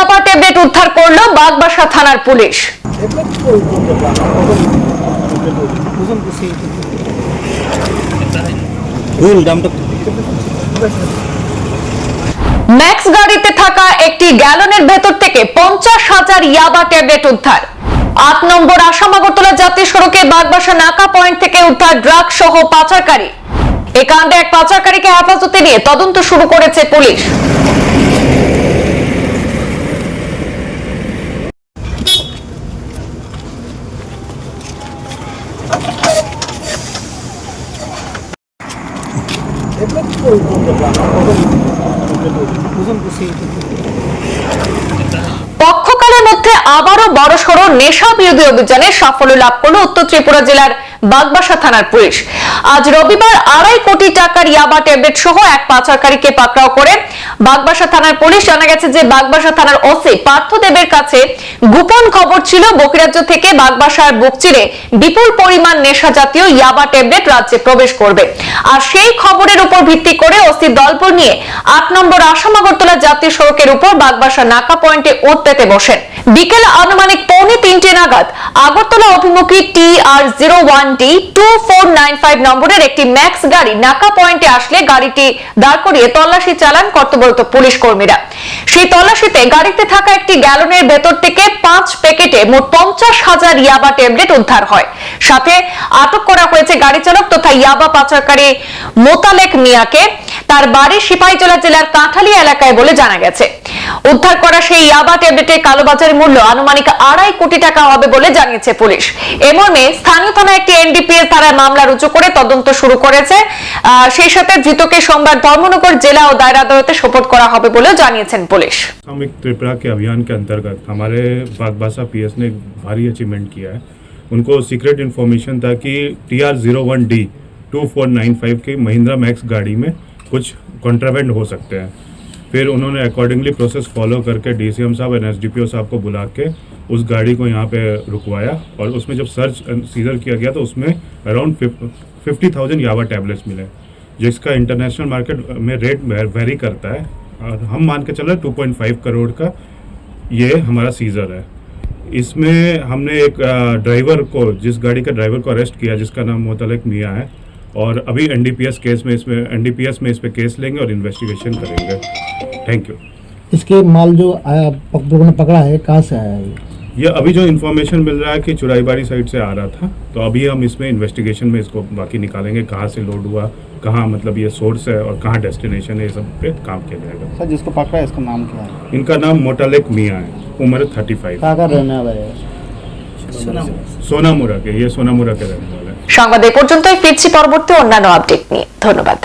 ইয়াবা ট্যাবলেট উদ্ধার করল বাগবাসা থানার পুলিশ। ম্যাক্স গাড়িতে থাকা একটি গ্যালনের ভেতর থেকে পঞ্চাশ হাজার ইয়াবা ট্যাবলেট উদ্ধার। আট নম্বর আসাম আগরতলা জাতীয় সড়কে বাগবাসা নাকা পয়েন্ট থেকে উদ্ধার ড্রাগ সহ পাচারকারী। এ কাণ্ডে এক পাচারকারীকে হেফাজতে নিয়ে তদন্ত শুরু করেছে পুলিশ। পক্ষকালের মধ্যে আবারও বড়সড় নেশা বিরোধী অভিযানে সাফল্য লাভ করল উত্তর ত্রিপুরা জেলার বাগবাসা থানার পুলিশ। আজ রবিবার আড়াই কোটি টাকার ইয়াবা ট্যাবলেট সহ এক পাচারকারীকে পাকড়াও করে বাগবাসা থানার পুলিশ জানা গেছে যে বাগবাসা থানার ওসি পার্থদেবের কাছে গোপন খবর ছিল বকিরাজ্য থেকে বাগবাসার বুক চিরে বিপুল পরিমাণ নেশা জাতীয় ইয়াবা ট্যাবলেট রাজ্যে প্রবেশ করবে। আর সেই খবরের উপর ভিত্তি করে ওসি দলবল নিয়ে আট নম্বর আসাম আগরতলা জাতীয় সড়কের উপর বাগবাসা নাকা পয়েন্টে ওত বসেন। বিকেল আনুমানিক পৌনে তিনটে নাগাদ আগরতলা অভিমুখী টি আর জিরো ওয়ান নম্বরের একটি ম্যাক্স গাড়ি নাকা পয়েন্টে আসলে গাড়িটি দাঁড় করিয়ে তল্লাশি চালান কর্তব্যরত পুলিশ কর্মীরা। সেই তল্লাশিতে গাড়িতে থাকা একটি গ্যালনের ভেতর থেকে পাঁচ প্যাকেটে মোট পঞ্চাশ হাজার ইয়াবা ট্যাবলেট উদ্ধার হয়। সাথে আটক করা হয়েছে গাড়ি চালক তথা ইয়াবা পাচারকারী মোতালেক মিয়াকে। তার বাড়ি সিপাহীজলা জেলার কাঁঠালী এলাকায় বলে জানা গেছে। উদ্ধার করা সেই ইয়াবা ট্যাবলেটের কালোবাজারের মূল্য আনুমানিক আড়াই কোটি টাকা হবে বলে জানিয়েছে পুলিশ এ মর্মে স্থানীয় থানায় একটি এনডিপিএস ধারায় মামলা রুজু করে তদন্ত শুরু করেছে আহ, সেই সাথে ধৃতকে সোমবার ধর্মনগর জেলা ও দায়রা আদালতে সোপর্দ করা হবে বলেও জানিয়েছেন পুলিশ सामूहिक त्रिपुरा के अभियान के अंतर्गत हमारे बागबासा पीएस ने एक भारी अचीवमेंट किया है उनको सीक्रेट इन्फॉर्मेशन था कि T R zero one D two four nine five की महिंद्रा मैक्स गाड़ी में कुछ कॉन्ट्राबेंड हो सकते हैं फिर उन्होंने अकॉर्डिंगली प्रोसेस फॉलो करके डी सी एम साहब एंड एस साहब को बुला के उस गाड़ी को यहाँ पे रुकवाया और उसमें जब सर्च सीजर किया गया तो उसमें अराउंड फिफ्टी थाउज़ेंड यावा टैबलेट्स मिले, जिसका इंटरनेशनल मार्केट में रेट वेरी करता है। और हम मान के चल रहे टू पॉइंट फाइव करोड़ का ये हमारा सीजर है। इसमें हमने एक ड्राइवर को, जिस गाड़ी का ड्राइवर को अरेस्ट किया, जिसका नाम मोतलक मियाँ है और अभी एनडीपीएस केस में इसमें एनडीपीएस में इस पे केस लेंगे और इन्वेस्टिगेशन करेंगे। थैंक यू इसके माल जो लोगों ने पकड़ा है कहाँ से आया है ये? ये अभी जो इन्फॉर्मेशन मिल रहा है कि चुराईबाड़ी साइड से आ रहा था तो अभी हम इसमें इन्वेस्टिगेशन में इसको बाकी निकालेंगे कहाँ से लोड हुआ कहाँ मतलब ये सोर्स है और कहाँ डेस्टिनेशन है ये सब पे काम किया जाएगा। सर जिसको पकड़ा है इसका नाम क्या है? इनका नाम मोटालेक मियाँ है उम्र थर्टी फाइव रहने वाला है? সোনামুরাকে ইয়ে সোনামুরাকে সংবাদ এ পর্যন্তই ফিরছি পরবর্তী অন্যান্য আপডেট নিয়ে। ধন্যবাদ।